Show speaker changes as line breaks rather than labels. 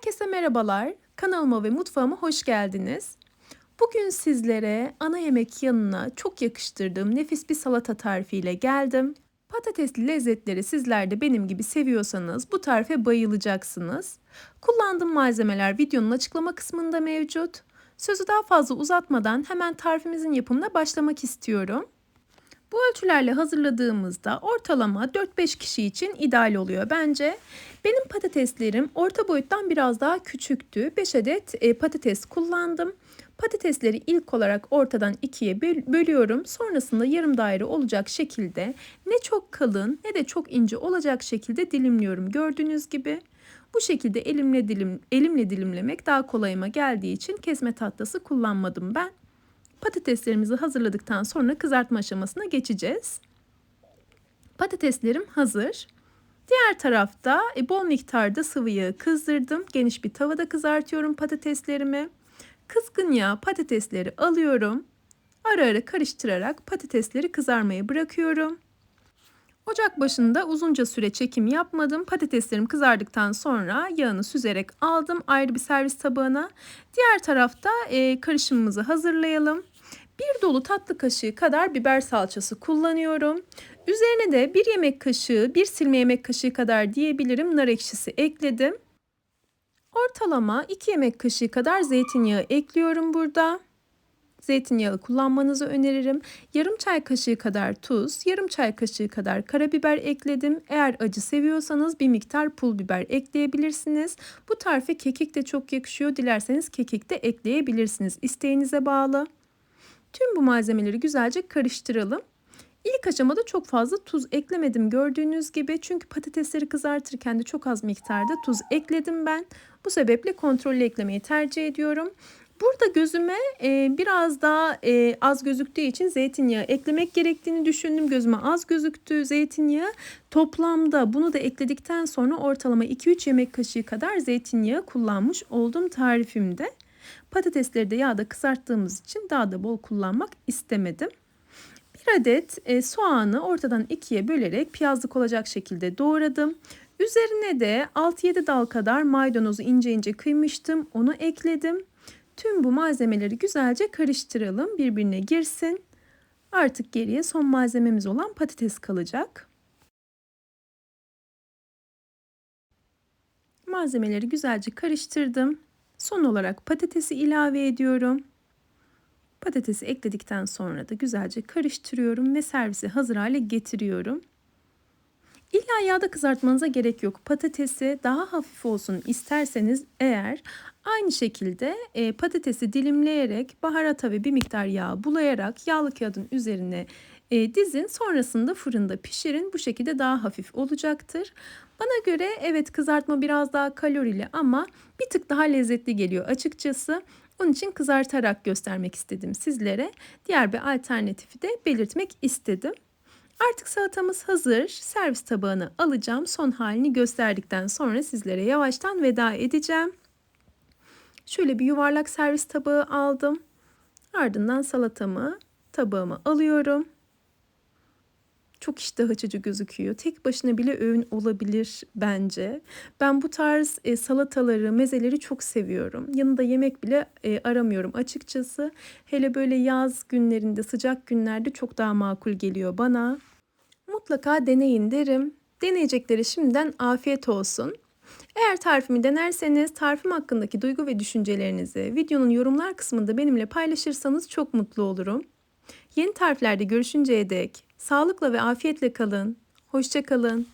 Herkese merhabalar. Kanalıma ve mutfağıma hoş geldiniz. Bugün sizlere ana yemek yanına çok yakıştırdığım nefis bir salata tarifiyle geldim. Patatesli lezzetleri sizler de benim gibi seviyorsanız bu tarife bayılacaksınız. Kullandığım malzemeler videonun açıklama kısmında mevcut. Sözü daha fazla uzatmadan hemen tarifimizin yapımına başlamak istiyorum. Bu ölçülerle hazırladığımızda ortalama 4-5 kişi için ideal oluyor bence. Benim patateslerim orta boyuttan biraz daha küçüktü. 5 adet e, patates kullandım. Patatesleri ilk olarak ortadan ikiye bölüyorum. Sonrasında yarım daire olacak şekilde ne çok kalın ne de çok ince olacak şekilde dilimliyorum. Gördüğünüz gibi bu şekilde elimle dilim elimle dilimlemek daha kolayıma geldiği için kesme tahtası kullanmadım ben. Patateslerimizi hazırladıktan sonra kızartma aşamasına geçeceğiz. Patateslerim hazır. Diğer tarafta e, bol miktarda sıvı yağı kızdırdım. Geniş bir tavada kızartıyorum patateslerimi. Kızgın yağ patatesleri alıyorum. Ara ara karıştırarak patatesleri kızarmaya bırakıyorum. Ocak başında uzunca süre çekim yapmadım. Patateslerim kızardıktan sonra yağını süzerek aldım ayrı bir servis tabağına. Diğer tarafta e, karışımımızı hazırlayalım. Bir dolu tatlı kaşığı kadar biber salçası kullanıyorum. Üzerine de bir yemek kaşığı, bir silme yemek kaşığı kadar diyebilirim nar ekşisi ekledim. Ortalama 2 yemek kaşığı kadar zeytinyağı ekliyorum burada. Zeytinyağı kullanmanızı öneririm. Yarım çay kaşığı kadar tuz, yarım çay kaşığı kadar karabiber ekledim. Eğer acı seviyorsanız bir miktar pul biber ekleyebilirsiniz. Bu tarife kekik de çok yakışıyor. Dilerseniz kekik de ekleyebilirsiniz. İsteğinize bağlı. Tüm bu malzemeleri güzelce karıştıralım. İlk aşamada çok fazla tuz eklemedim gördüğünüz gibi. Çünkü patatesleri kızartırken de çok az miktarda tuz ekledim ben. Bu sebeple kontrollü eklemeyi tercih ediyorum. Burada gözüme e, biraz daha e, az gözüktüğü için zeytinyağı eklemek gerektiğini düşündüm. Gözüme az gözüktü zeytinyağı. Toplamda bunu da ekledikten sonra ortalama 2-3 yemek kaşığı kadar zeytinyağı kullanmış oldum tarifimde. Patatesleri de yağda kızarttığımız için daha da bol kullanmak istemedim. Bir adet e, soğanı ortadan ikiye bölerek piyazlık olacak şekilde doğradım. Üzerine de 6-7 dal kadar maydanozu ince ince kıymıştım. Onu ekledim. Tüm bu malzemeleri güzelce karıştıralım. Birbirine girsin. Artık geriye son malzememiz olan patates kalacak. Malzemeleri güzelce karıştırdım. Son olarak patatesi ilave ediyorum. Patatesi ekledikten sonra da güzelce karıştırıyorum ve servise hazır hale getiriyorum. İlla yağda kızartmanıza gerek yok. Patatesi daha hafif olsun isterseniz eğer aynı şekilde e, patatesi dilimleyerek baharata ve bir miktar yağ bulayarak yağlı kağıdın üzerine e, dizin. Sonrasında fırında pişirin. Bu şekilde daha hafif olacaktır. Bana göre evet kızartma biraz daha kalorili ama bir tık daha lezzetli geliyor açıkçası. Onun için kızartarak göstermek istedim sizlere. Diğer bir alternatifi de belirtmek istedim. Artık salatamız hazır. Servis tabağına alacağım. Son halini gösterdikten sonra sizlere yavaştan veda edeceğim. Şöyle bir yuvarlak servis tabağı aldım. Ardından salatamı tabağıma alıyorum çok iştah açıcı gözüküyor. Tek başına bile öğün olabilir bence. Ben bu tarz e, salataları, mezeleri çok seviyorum. Yanında yemek bile e, aramıyorum açıkçası. Hele böyle yaz günlerinde, sıcak günlerde çok daha makul geliyor bana. Mutlaka deneyin derim. Deneyecekleri şimdiden afiyet olsun. Eğer tarifimi denerseniz tarifim hakkındaki duygu ve düşüncelerinizi videonun yorumlar kısmında benimle paylaşırsanız çok mutlu olurum. Yeni tariflerde görüşünceye dek Sağlıkla ve afiyetle kalın. Hoşça kalın.